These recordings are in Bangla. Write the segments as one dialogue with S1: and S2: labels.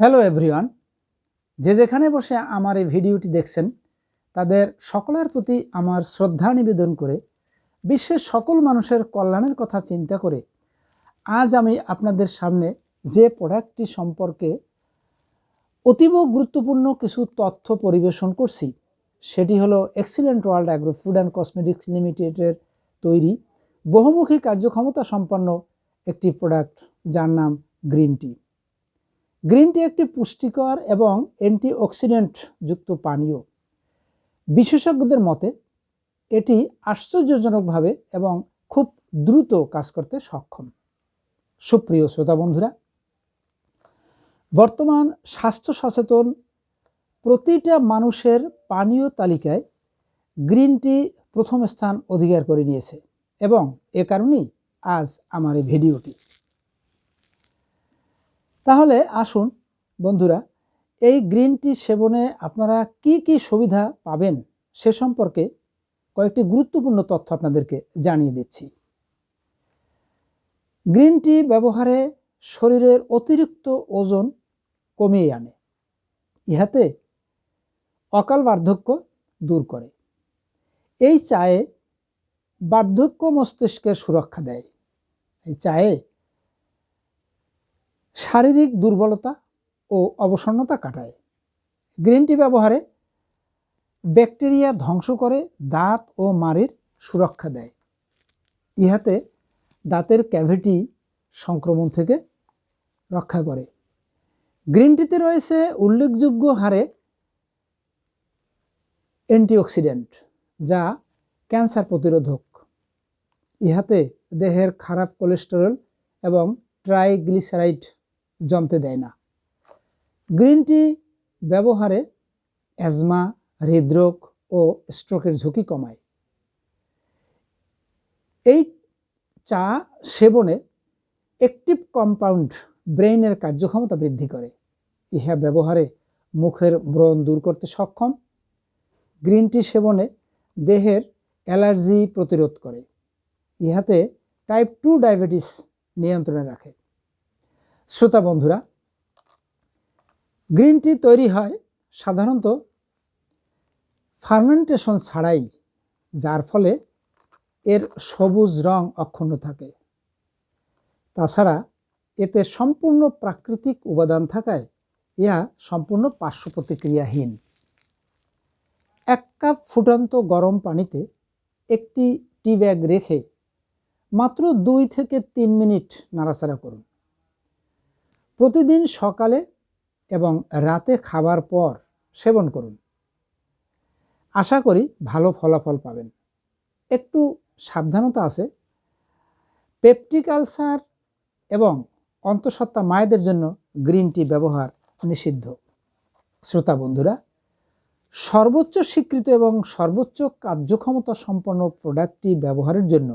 S1: হ্যালো এভরিওয়ান যে যেখানে বসে আমার এই ভিডিওটি দেখছেন, তাদের সকলের প্রতি আমার শ্রদ্ধা নিবেদন করে, বিশ্বের সকল মানুষের কল্যাণের কথা চিন্তা করে, আজ আমি আপনাদের সামনে যে প্রোডাক্টটি সম্পর্কে অতীব গুরুত্বপূর্ণ কিছু তথ্য পরিবেশন করছি, সেটি হলো excellent world agro food and cosmetics লিমিটেডের তৈরি বহুমুখী কার্যক্ষমতা সম্পন্ন একটি প্রোডাক্ট, যার নাম গ্রিন টি গ্রিন টি একটি পুষ্টিকর এবং অ্যান্টিঅক্সিডেন্ট যুক্ত পানীয়। বিশেষজ্ঞদের মতে, এটি আশ্চর্যজনকভাবে এবং খুব দ্রুত কাজ করতে সক্ষম। সুপ্রিয় শ্রোতা বন্ধুরা, বর্তমান স্বাস্থ্য সচেতন প্রতিটা মানুষের পানীয় তালিকায় গ্রিন টি প্রথম স্থান অধিকার করে নিয়েছে এবং এ কারণেই আজ আমার এই ভিডিওটি। তাহলে আসুন বন্ধুরা, এই গ্রিন টি সেবনে আপনারা কি কি সুবিধা পাবেন সে সম্পর্কে কয়েকটি গুরুত্বপূর্ণ তথ্য আপনাদেরকে জানিয়ে দিচ্ছি। গ্রিন টি ব্যবহারে শরীরের অতিরিক্ত ওজন কমিয়ে আনে, ইহাতে অকাল বার্ধক্য দূর করে। এই চায়ে বার্ধক্য মস্তিষ্কের সুরক্ষা দেয়। এই চায়ে শারীরিক দুর্বলতা ও অবসন্নতা কাটায়। গ্রিন টি ব্যবহারে ব্যাকটেরিয়া ধ্বংস করে দাঁত ও মাড়ির সুরক্ষা দেয়। ইহাতে দাঁতের ক্যাভিটি সংক্রমণ থেকে রক্ষা করে। গ্রিন টিতে রয়েছে উল্লেখযোগ্য হারে অ্যান্টিঅক্সিডেন্ট, যা ক্যান্সার প্রতিরোধক। ইহাতে দেহের খারাপ কোলেস্টেরল এবং ট্রাইগ্লিসারাইড জমতে দেয় না। গ্রিন টি ব্যবহারে অ্যাজমা, হৃদরোগ ও স্ট্রোকের ঝুঁকি কমায়। এই চা সেবনে অ্যাক্টিভ কম্পাউন্ড ব্রেইনের কার্যক্ষমতা বৃদ্ধি করে। ইহা ব্যবহারে মুখের ব্রণ দূর করতে সক্ষম। গ্রিন টি সেবনে দেহের অ্যালার্জি প্রতিরোধ করে। ইহাতে টাইপ টু ডায়াবেটিস নিয়ন্ত্রণে রাখে। শ্রোতা বন্ধুরা গ্রিন টি তৈরি হয় সাধারণত ফার্মেন্টেশন ছাড়াই, যার ফলে এর সবুজ রং অক্ষুণ্ণ থাকে। তাছাড়া এতে সম্পূর্ণ প্রাকৃতিক উপাদান থাকায় ইহা সম্পূর্ণ পার্শ্ব প্রতিক্রিয়াহীন। এক কাপ ফুটন্ত গরম পানিতে একটি টি ব্যাগ রেখে মাত্র দুই থেকে তিন মিনিট নাড়াচাড়া করুন। প্রতিদিন সকালে এবং রাতে খাবার পর সেবন করুন। আশা করি ভালো ফলাফল পাবেন। একটু সাবধানতা আছে। পেপটিক আলসার এবং অন্তঃসত্ত্বা মায়েদের জন্য গ্রিন টি ব্যবহার নিষিদ্ধ। শ্রোতা বন্ধুরা, সর্বোচ্চ স্বীকৃত এবং সর্বোচ্চ কার্যক্ষমতা সম্পন্ন প্রোডাক্টটি ব্যবহারের জন্য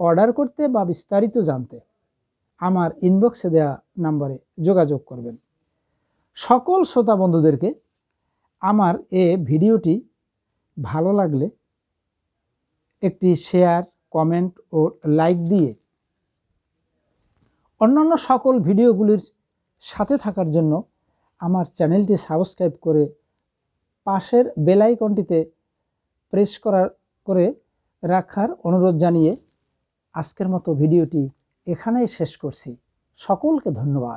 S1: অর্ডার করতে বা বিস্তারিত জানতে আমার ইনবক্সে দেওয়া নাম্বারে যোগাযোগ করবেন। সকল শ্রোতা বন্ধুদেরকে আমার এ ভিডিওটি ভালো লাগলে একটি শেয়ার কমেন্ট ও লাইক দিয়ে অন্যান্য সকল ভিডিওগুলির সাথে থাকার জন্য আমার চ্যানেলটি সাবস্ক্রাইব করে পাশের বেলাইকনটিতে প্রেস করার, করে রাখার অনুরোধ জানিয়ে আজকের মতো ভিডিওটি এখানেই শেষ করছি। সকলকে ধন্যবাদ।